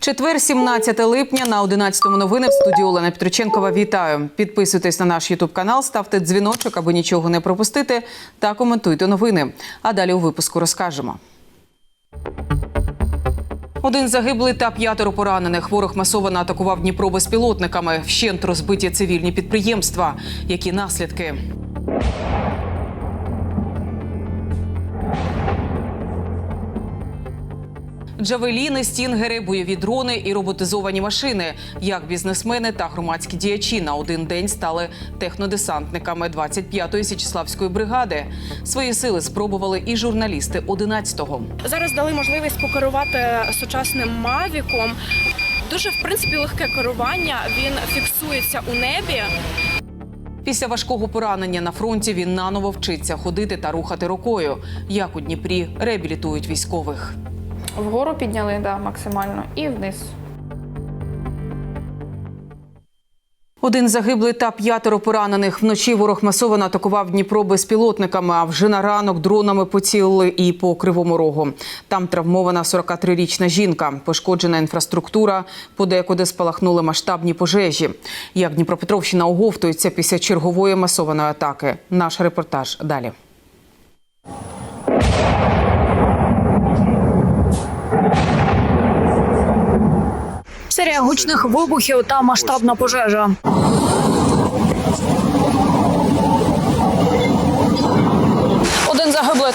Четвер, 17 липня на 11 новини в студії Олена Петриченкова. Вітаю. Підписуйтесь на наш Ютуб канал, ставте дзвіночок, аби нічого не пропустити, та коментуйте новини. А далі у випуску розкажемо. Один загиблий та п'ятеро поранених. Ворог масово атакував Дніпро безпілотниками. Вщент розбиті цивільні підприємства. Які наслідки? Джавеліни, стінгери, бойові дрони і роботизовані машини. Як бізнесмени та громадські діячі на один день стали технодесантниками 25-ї січеславської бригади. Свої сили спробували і журналісти 11-го. Зараз дали можливість покерувати сучасним мавіком. Дуже в принципі легке керування. Він фіксується у небі. Після важкого поранення на фронті він наново вчиться ходити та рухати рукою. Як у Дніпрі реабілітують військових. Вгору підняли да, максимально і вниз. Один загиблий та п'ятеро поранених. Вночі ворог масово атакував Дніпро безпілотниками, а вже на ранок дронами поцілили і по Кривому Рогу. Там травмована 43-річна жінка, пошкоджена інфраструктура, подекуди спалахнули масштабні пожежі. Як Дніпропетровщина оговтується після чергової масованої атаки. Наш репортаж далі. Серія гучних вибухів та масштабна пожежа.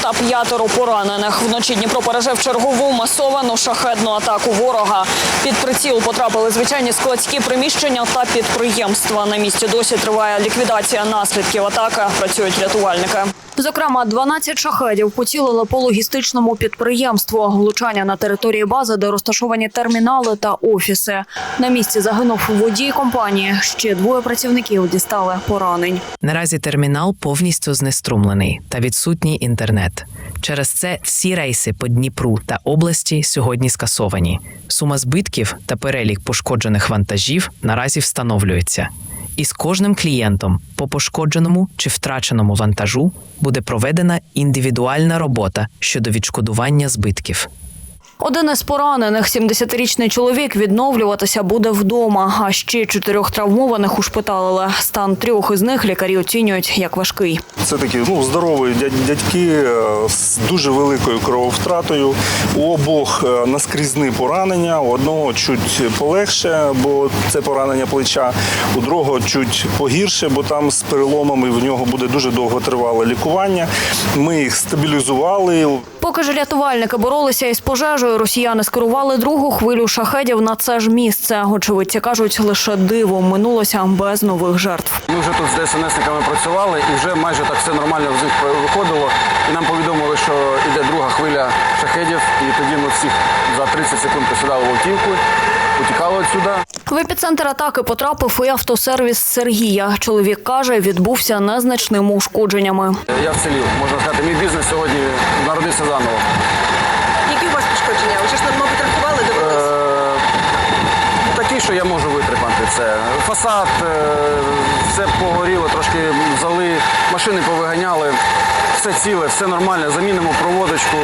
Та п'ятеро поранених. Вночі Дніпро пережив чергову масовану шахедну атаку ворога. Під приціл потрапили звичайні складські приміщення та підприємства. На місці досі триває ліквідація наслідків атаки. Працюють рятувальники. Зокрема, 12 шахедів поцілили по логістичному підприємству. Влучання на території бази, де розташовані термінали та офіси. На місці загинув водій компанії. Ще двоє працівників дістали поранень. Наразі термінал повністю знеструмлений та відсутній інтернет. Через це всі рейси по Дніпру та області сьогодні скасовані. Сума збитків та перелік пошкоджених вантажів наразі встановлюється. І з кожним клієнтом по пошкодженому чи втраченому вантажу буде проведена індивідуальна робота щодо відшкодування збитків. Один із поранених, 70-річний чоловік, відновлюватися буде вдома. А ще чотирьох травмованих ушпиталили. Стан трьох із них лікарі оцінюють як важкий. Це такі ну, здорові дядьки е, з дуже великою крововтратою. У обох е, наскрізні поранення, у одного чуть полегше, бо це поранення плеча, у другого чуть погірше, бо там з переломами в нього буде дуже довготривале лікування. Ми їх стабілізували. Поки ж рятувальники боролися із пожежею, росіяни скерували другу хвилю шахедів на це ж місце. Очевидці кажуть, лише дивом минулося без нових жертв. Ми вже тут з ДСНСниками працювали і вже майже так все нормально з них виходило. І нам повідомили, що йде друга хвиля шахедів, і тоді ми всіх за 30 секунд посідали в автівку, утікали відсюди. В епіцентр атаки потрапив і автосервіс Сергія. Чоловік каже, відбувся незначними ушкодженнями. Я вцілів, можна сказати, мій бізнес сьогодні народився заново. Які у вас пошкодження? Ви ж мабуть, рахували, дивилися? Е, Такі, що я можу витримати це. Фасад, е, все погоріло, трошки зали, машини повиганяли, все ціле, все нормально. Замінимо проводочку,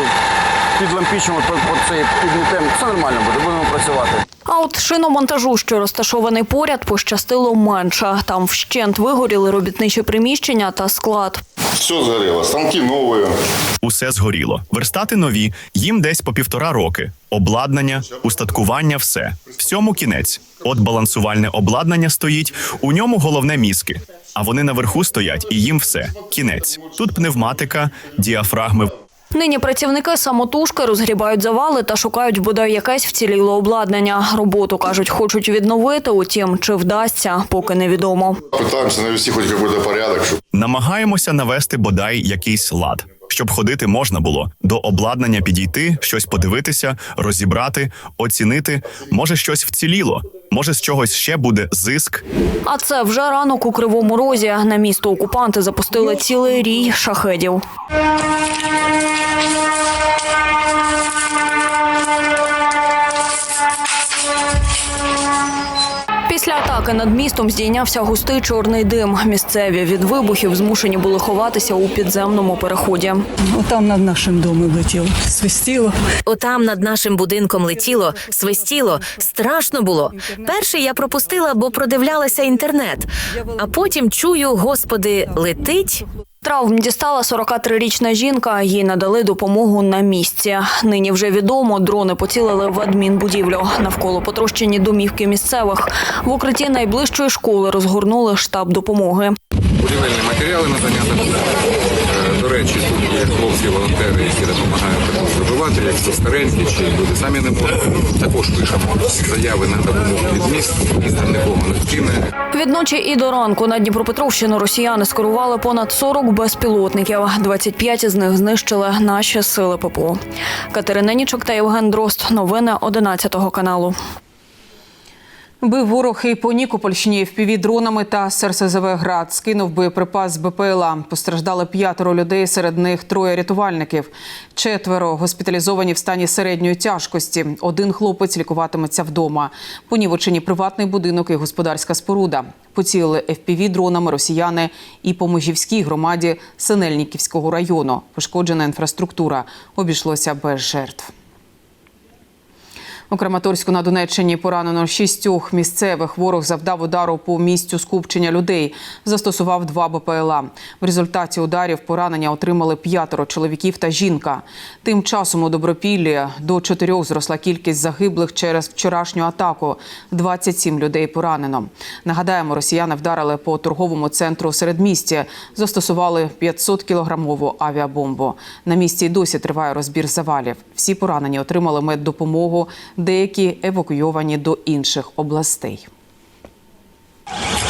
підлампічимо по, по цей підмітем. Все нормально буде, будемо працювати. А от шиномонтажу, що розташований поряд, пощастило менше. Там вщент вигоріли робітничі приміщення та склад. Все згорело, станки новые. Усе згоріло. Верстати нові, їм десь по півтора роки. Обладнання, устаткування, все. Всьому кінець. От балансувальне обладнання стоїть, у ньому головне мізки. А вони наверху стоять, і їм все. Кінець. Тут пневматика, діафрагми. Нині працівники самотужки розгрібають завали та шукають бодай якесь вціліле обладнання. Роботу кажуть, хочуть відновити. Утім, чи вдасться, поки невідомо. Пытаемся навести хоть какой-то порядок, чтобы Намагаємося навести бодай якийсь лад, щоб ходити можна було, до обладнання підійти, щось подивитися, розібрати, оцінити. Може, щось вціліло, може, з чогось ще буде зиск. А це вже ранок у кривому розі. На місто окупанти запустили цілий рій шахедів. Після атаки над містом здійнявся густий чорний дим. Місцеві від вибухів змушені були ховатися у підземному переході. Там над нашим домом летіло, свистіло. Отам над нашим будинком летіло, свистіло, страшно було. Перше я пропустила, бо продивлялася інтернет. А потім чую, господи, летить. Травм дістала 43-річна жінка. Їй надали допомогу на місці. Нині вже відомо, дрони поцілили в адмінбудівлю. Навколо потрощені домівки місцевих. В укритті найближчої школи розгорнули штаб допомоги. будівельні матеріали надання допомоги. Речі, тут є хлопці-волонтери, які допомагають також вибивати, якщо старенькі чи люди самі не можуть. Також пишемо заяви на допомогу від міст, місто нікого не втіне. Відночі і до ранку на Дніпропетровщину росіяни скерували понад 40 безпілотників. 25 з них знищили наші сили ППО. Катерина Нічок та Євген Дрозд. Новини 11 каналу. Бив ворог і по Нікопольщині дронами та з РСЗВ «Град». Скинув боєприпас БПЛА. Постраждали п'ятеро людей, серед них троє рятувальників. Четверо госпіталізовані в стані середньої тяжкості. Один хлопець лікуватиметься вдома. Понівечені приватний будинок і господарська споруда. Поцілили ФПВ дронами росіяни і по Межівській громаді Синельниківського району. Пошкоджена інфраструктура. Обійшлося без жертв. У Краматорську на Донеччині поранено шістьох місцевих. Ворог завдав удару по місцю скупчення людей. Застосував два БПЛА. В результаті ударів поранення отримали п'ятеро чоловіків та жінка. Тим часом у Добропіллі до чотирьох зросла кількість загиблих через вчорашню атаку. 27 людей поранено. Нагадаємо, росіяни вдарили по торговому центру середмісті. Застосували 500-кілограмову авіабомбу. На місці й досі триває розбір завалів. Всі поранені отримали меддопомогу деякі евакуйовані до інших областей. –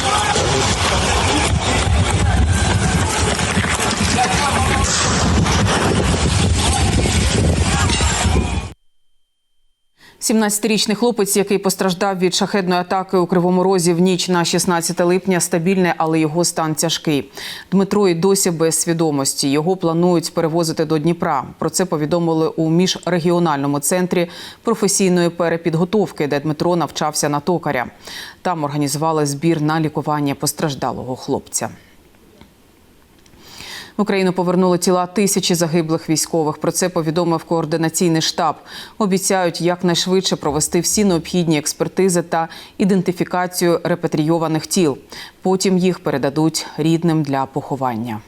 17-річний хлопець, який постраждав від шахедної атаки у Кривому Розі в ніч на 16 липня, стабільний, але його стан тяжкий. Дмитро і досі без свідомості. Його планують перевозити до Дніпра. Про це повідомили у міжрегіональному центрі професійної перепідготовки, де Дмитро навчався на токаря. Там організували збір на лікування постраждалого хлопця. Україну повернули тіла тисячі загиблих військових. Про це повідомив координаційний штаб. Обіцяють якнайшвидше провести всі необхідні експертизи та ідентифікацію репатрійованих тіл. Потім їх передадуть рідним для поховання.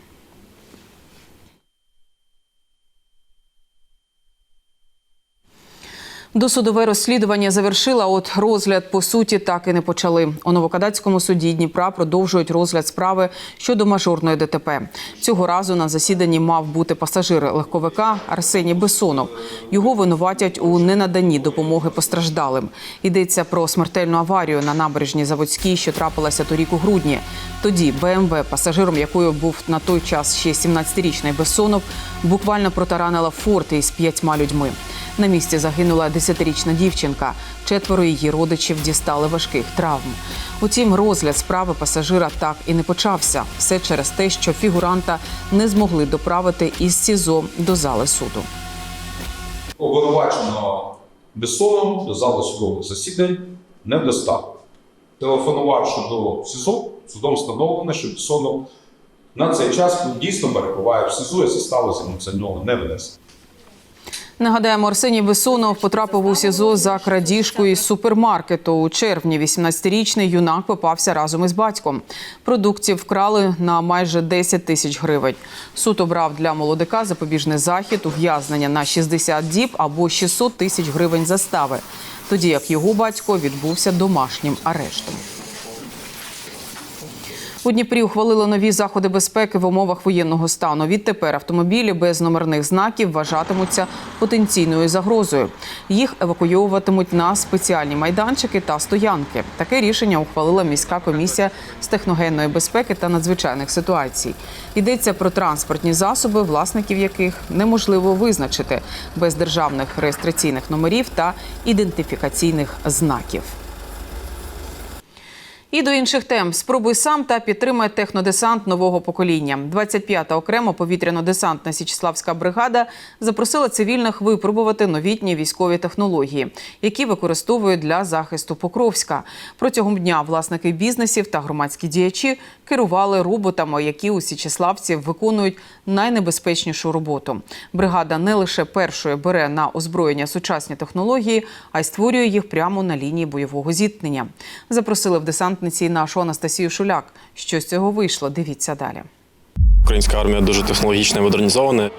Досудове розслідування завершила, от розгляд по суті так і не почали. У Новокадацькому суді Дніпра продовжують розгляд справи щодо мажорної ДТП. Цього разу на засіданні мав бути пасажир легковика Арсеній Бесонов. Його винуватять у ненаданні допомоги постраждалим. Йдеться про смертельну аварію на набережній Заводській, що трапилася торік у грудні. Тоді БМВ, пасажиром якою був на той час ще 17-річний Бесонов, буквально протаранила форти із п'ятьма людьми. На місці загинула 10-річна дівчинка. Четверо її родичів дістали важких травм. Утім, розгляд справи пасажира так і не почався. Все через те, що фігуранта не змогли доправити із СІЗО до зали суду. Обвинуваченого Бессоном до зали судових засідань не достав. Телефонувавши до СІЗО, судом встановлено, що Бессонов на цей час дійсно перебуває в СІЗО і застави йому за нього не внесено. Нагадаємо, Арсеній Бесонов потрапив у СІЗО за крадіжку із супермаркету. У червні 18-річний юнак попався разом із батьком. Продуктів вкрали на майже 10 тисяч гривень. Суд обрав для молодика запобіжний захід, ув'язнення на 60 діб або 600 тисяч гривень застави. Тоді як його батько відбувся домашнім арештом. У Дніпрі ухвалили нові заходи безпеки в умовах воєнного стану. Відтепер автомобілі без номерних знаків вважатимуться потенційною загрозою. Їх евакуйовуватимуть на спеціальні майданчики та стоянки. Таке рішення ухвалила міська комісія з техногенної безпеки та надзвичайних ситуацій. Йдеться про транспортні засоби, власників яких неможливо визначити без державних реєстраційних номерів та ідентифікаційних знаків. І до інших тем спробуй сам та підтримай технодесант нового покоління. 25-та окрема повітряно-десантна Січеславська бригада запросила цивільних випробувати новітні військові технології, які використовують для захисту Покровська. Протягом дня власники бізнесів та громадські діячі керували роботами, які у Січеславців виконують найнебезпечнішу роботу. Бригада не лише першою бере на озброєння сучасні технології, а й створює їх прямо на лінії бойового зіткнення. Запросили в десантниці й нашу Анастасію Шуляк. Що з цього вийшло? Дивіться далі. Українська армія дуже технологічна і модернізована.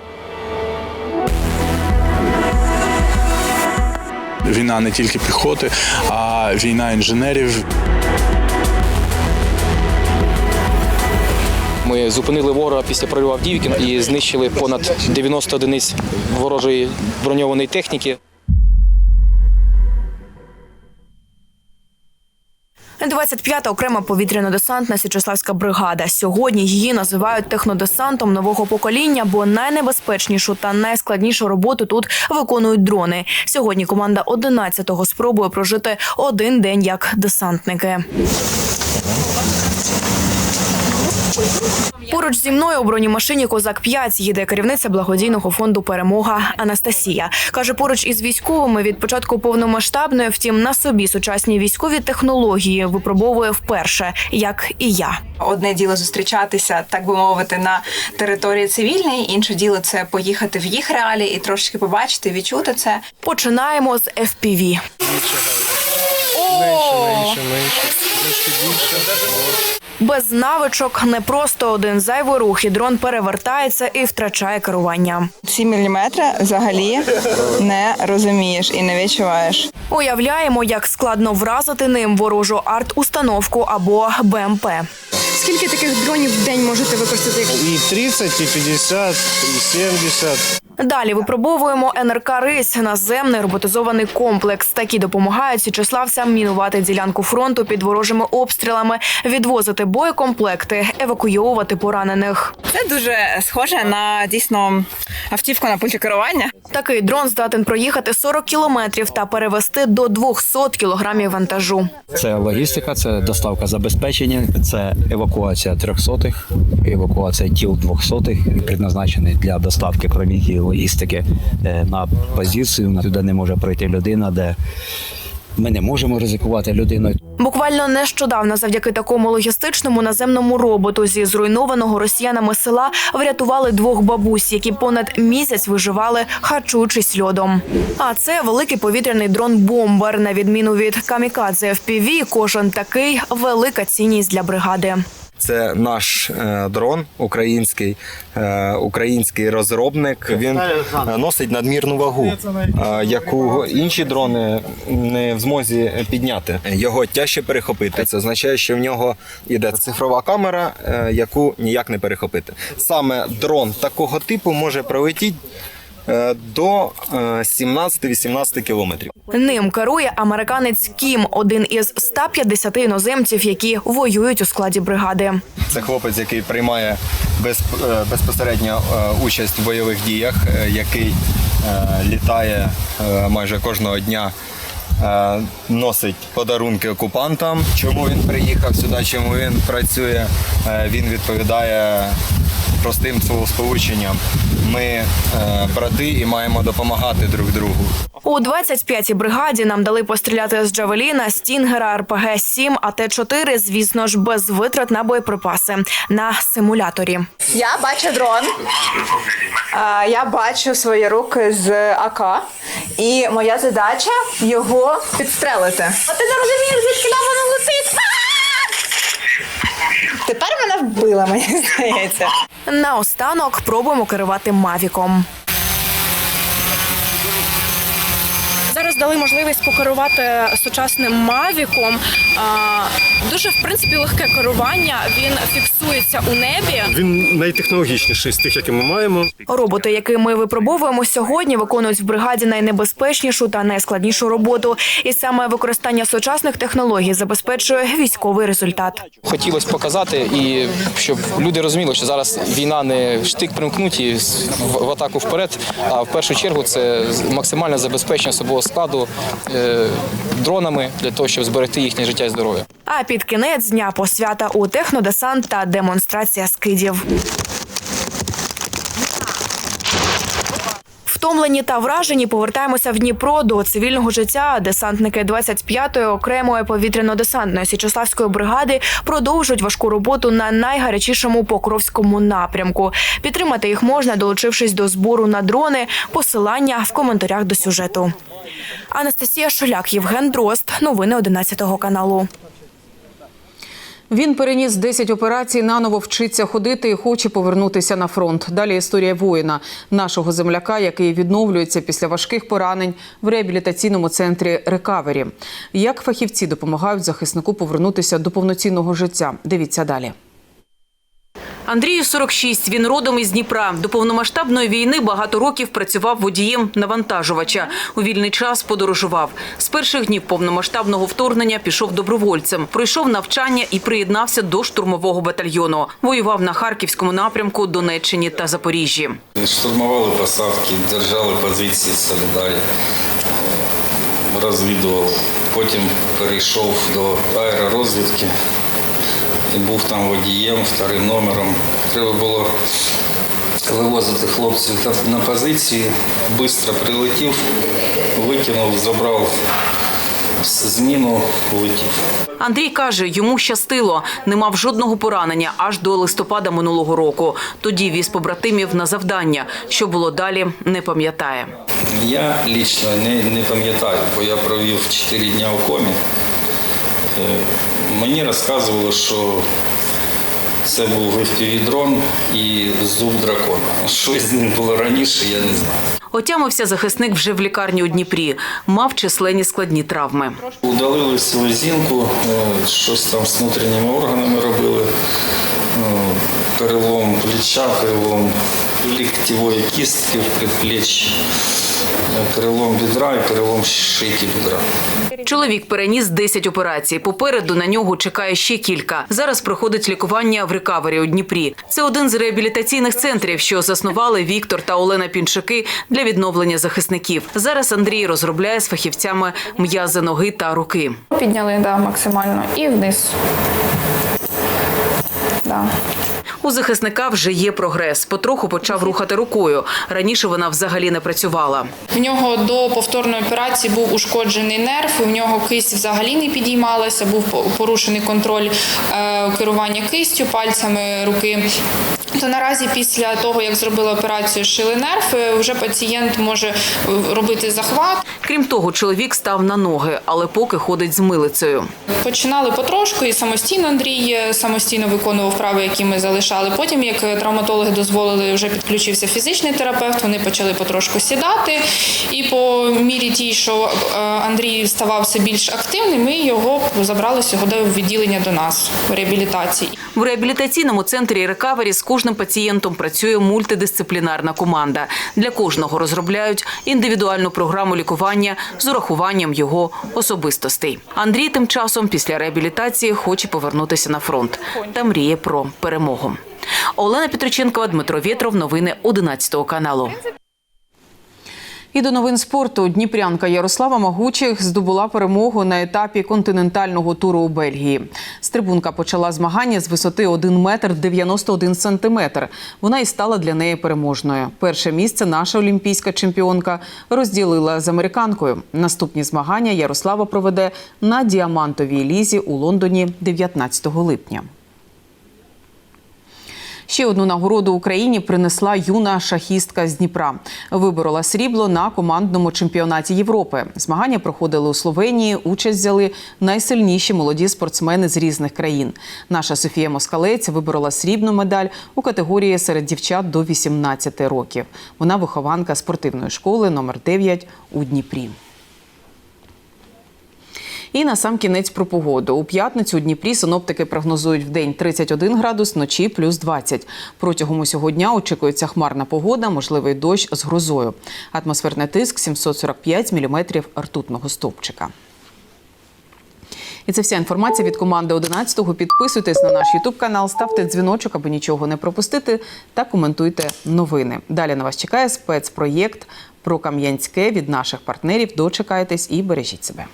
Війна не тільки піхоти, а війна інженерів. Ми зупинили ворога після прориву Авдіївки і знищили понад 90 одиниць ворожої броньованої техніки. 25-та окрема повітряно-десантна Січеславська бригада. Сьогодні її називають технодесантом нового покоління, бо найнебезпечнішу та найскладнішу роботу тут виконують дрони. Сьогодні команда 11-го спробує прожити один день як десантники. Поруч зі мною у бронемашині Козак 5 їде керівниця благодійного фонду Перемога Анастасія. каже, поруч із військовими від початку повномасштабної, втім на собі сучасні військові технології випробовує вперше, як і я. Одне діло зустрічатися, так би мовити, на території цивільній, інше діло це поїхати в їх реалії і трошки побачити, відчути це. Починаємо з FPV. Без навичок не просто один зайвий рух, і дрон перевертається і втрачає керування. Ці міліметри взагалі не розумієш і не відчуваєш. Уявляємо, як складно вразити ним ворожу арт-установку або БМП. Скільки таких дронів в день можете використати? І 30, і 50, і 70. Далі випробовуємо НРК Рись наземний роботизований комплекс. Такі допомагають січеславцям мінувати ділянку фронту під ворожими обстрілами, відвозити боєкомплекти, евакуйовувати поранених. Це дуже схоже на дійсно автівку на пульті керування. Такий дрон здатен проїхати 40 кілометрів та перевести до 200 кілограмів вантажу. Це логістика, це доставка забезпечення, це евакуація трьохсотих, евакуація тіл двохсотих, предназначений для доставки провізії логістики е, на позицію. Туди не може пройти людина, де ми не можемо ризикувати людиною. Буквально нещодавно, завдяки такому логістичному наземному роботу зі зруйнованого росіянами села врятували двох бабусь, які понад місяць виживали, харчуючись льодом. А це великий повітряний дрон бомбер. На відміну від камікадзе FPV, кожен такий велика цінність для бригади. Це наш е, дрон український, е, український розробник. Він е, носить надмірну вагу, е, яку інші дрони не в змозі підняти. Його тяжче перехопити. Це означає, що в нього йде цифрова камера, е, яку ніяк не перехопити. Саме дрон такого типу може пролетіти до е, 17-18 кілометрів. Ним керує американець Кім, один із 150 іноземців, які воюють у складі бригади. Це хлопець, який приймає без, е, безпосередньо е, участь в бойових діях, е, який е, літає е, майже кожного дня. е, Носить подарунки окупантам. Чому він приїхав сюди? Чому він працює? Е, Він відповідає простим словосполученням. Ми е, брати і маємо допомагати друг другу. У 25-й бригаді нам дали постріляти з Джавеліна, Стінгера, РПГ-7, а Т-4, звісно ж, без витрат на боєприпаси на симуляторі. Я бачу дрон. Я бачу свої руки з АК, і моя задача його підстрелити. А ти не розумієш, звідки воно летить? Тепер мене вбила, мені здається. Наостанок пробуємо керувати Мавіком. Зараз дали можливість покерувати сучасним Мавіком. Дуже в принципі легке керування. Він фіксується у небі. Він найтехнологічніший з тих, які ми маємо. Роботи, які ми випробовуємо сьогодні, виконують в бригаді найнебезпечнішу та найскладнішу роботу. І саме використання сучасних технологій забезпечує військовий результат. Хотілося показати, і щоб люди розуміли, що зараз війна не штик примкнуті в, в атаку вперед, а в першу чергу це максимальне забезпечення особового складу е, дронами для того, щоб зберегти їхнє життя і здоров'я. А під кінець дня посвята у технодесант та демонстрація скидів. Втомлені та вражені повертаємося в Дніпро до цивільного життя. Десантники 25-ї окремої повітряно-десантної січославської бригади продовжують важку роботу на найгарячішому покровському напрямку. Підтримати їх можна, долучившись до збору на дрони. Посилання в коментарях до сюжету. Анастасія Шоляк, Євген Дрозд. Новини 11 каналу. Він переніс 10 операцій, наново вчиться ходити і хоче повернутися на фронт. Далі історія воїна, нашого земляка, який відновлюється після важких поранень в реабілітаційному центрі Рекавері. Як фахівці допомагають захиснику повернутися до повноцінного життя? Дивіться далі. Андрію 46, Він родом із Дніпра. До повномасштабної війни багато років працював водієм навантажувача. У вільний час подорожував. З перших днів повномасштабного вторгнення пішов добровольцем. Пройшов навчання і приєднався до штурмового батальйону. Воював на харківському напрямку, Донеччині та Запоріжжі. Штурмували посадки, держали позиції Солідарі, розвідував. Потім перейшов до аеророзвідки і був там водієм, вторим номером. Треба було вивозити хлопців на позиції, швидко прилетів, викинув, забрав зміну, улетів. Андрій каже, йому щастило. Не мав жодного поранення аж до листопада минулого року. Тоді віз побратимів на завдання. Що було далі, не пам'ятає. Я лично не, не пам'ятаю, бо я провів 4 дні у комі. Мені розказували, що це був дрон і зуб дракона. Що з ним було раніше, я не знаю. Отямився захисник вже в лікарні у Дніпрі. Мав численні складні травми. Удалили селезінку, е, щось там з внутрішніми органами робили. Е, Перелом плеча, перелом ліктєвої кістки в предплечьі, е, перелом бідра і перелом шийки бідра. Чоловік переніс 10 операцій. Попереду на нього чекає ще кілька. Зараз проходить лікування в рекавері у Дніпрі. Це один з реабілітаційних центрів, що заснували Віктор та Олена Пінчаки для відновлення захисників. Зараз Андрій розробляє з фахівцями м'язи ноги та руки. Підняли да, максимально і вниз. Да. У захисника вже є прогрес. Потроху почав рухати рукою. Раніше вона взагалі не працювала. В нього до повторної операції був ушкоджений нерв, У нього кисть взагалі не підіймалася, був по- порушений контроль е, керування кистю пальцями руки. То наразі після того, як зробили операцію шили нерв, вже пацієнт може е, робити захват. Крім того, чоловік став на ноги, але поки ходить з милицею. Починали потрошку і самостійно Андрій е, самостійно виконував вправи, які ми залишали. Потім, як е, травматологи дозволили, вже підключився фізичний терапевт. Вони почали потрошку сідати. І по мірі тій, що Андрій ставав все більш активним, ми його забрали сьогодні в відділення до нас в реабілітації. В реабілітаційному центрі рекавері з кожним пацієнтом працює мультидисциплінарна команда. Для кожного розробляють індивідуальну програму лікування з урахуванням його особистостей. Андрій тим часом після реабілітації хоче повернутися на фронт та мріє про перемогу. Олена Петриченкова, Дмитро Вєтров. Новини 11 каналу. І до новин спорту Дніпрянка Ярослава Магучих здобула перемогу на етапі континентального туру у Бельгії. Стрибунка почала змагання з висоти 1 метр 91 сантиметр. Вона і стала для неї переможною. Перше місце наша олімпійська чемпіонка розділила з американкою. Наступні змагання Ярослава проведе на діамантовій лізі у Лондоні 19 липня. Ще одну нагороду Україні принесла юна шахістка з Дніпра. Виборола срібло на командному чемпіонаті Європи. Змагання проходили у Словенії. Участь взяли найсильніші молоді спортсмени з різних країн. Наша Софія Москалець виборола срібну медаль у категорії серед дівчат до 18 років. Вона вихованка спортивної школи номер 9 у Дніпрі. І на сам кінець про погоду. У п'ятницю у Дніпрі синоптики прогнозують в день 31 градус, вночі плюс 20. Протягом усього дня очікується хмарна погода, можливий дощ з грозою. Атмосферний тиск 745 міліметрів ртутного стовпчика. І це вся інформація від команди 11-го. Підписуйтесь на наш Ютуб канал, ставте дзвіночок, аби нічого не пропустити, та коментуйте новини. Далі на вас чекає спецпроєкт про Кам'янське від наших партнерів. Дочекайтесь і бережіть себе.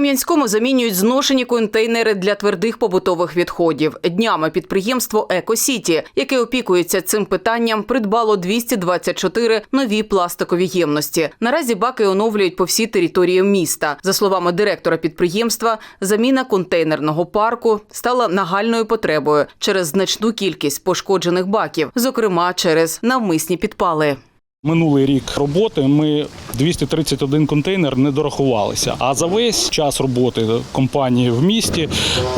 Кам'янському замінюють зношені контейнери для твердих побутових відходів. Днями підприємство Екосіті, яке опікується цим питанням, придбало 224 нові пластикові ємності. Наразі баки оновлюють по всій території міста. За словами директора підприємства, заміна контейнерного парку стала нагальною потребою через значну кількість пошкоджених баків, зокрема через навмисні підпали. Минулий рік роботи ми 231 контейнер не дорахувалися. А за весь час роботи компанії в місті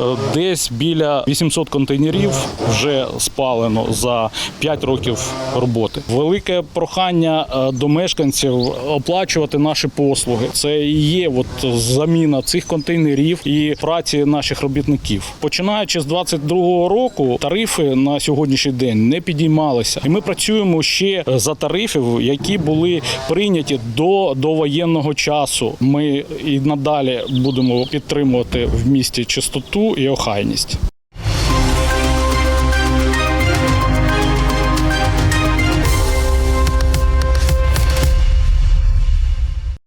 е, десь біля 800 контейнерів вже спалено за 5 років роботи. Велике прохання е, до мешканців оплачувати наші послуги. Це і є от заміна цих контейнерів і праці наших робітників. Починаючи з 22 року, тарифи на сьогоднішній день не підіймалися, і ми працюємо ще за тарифів, які були прийняті до, воєнного часу. Ми і надалі будемо підтримувати в місті чистоту і охайність.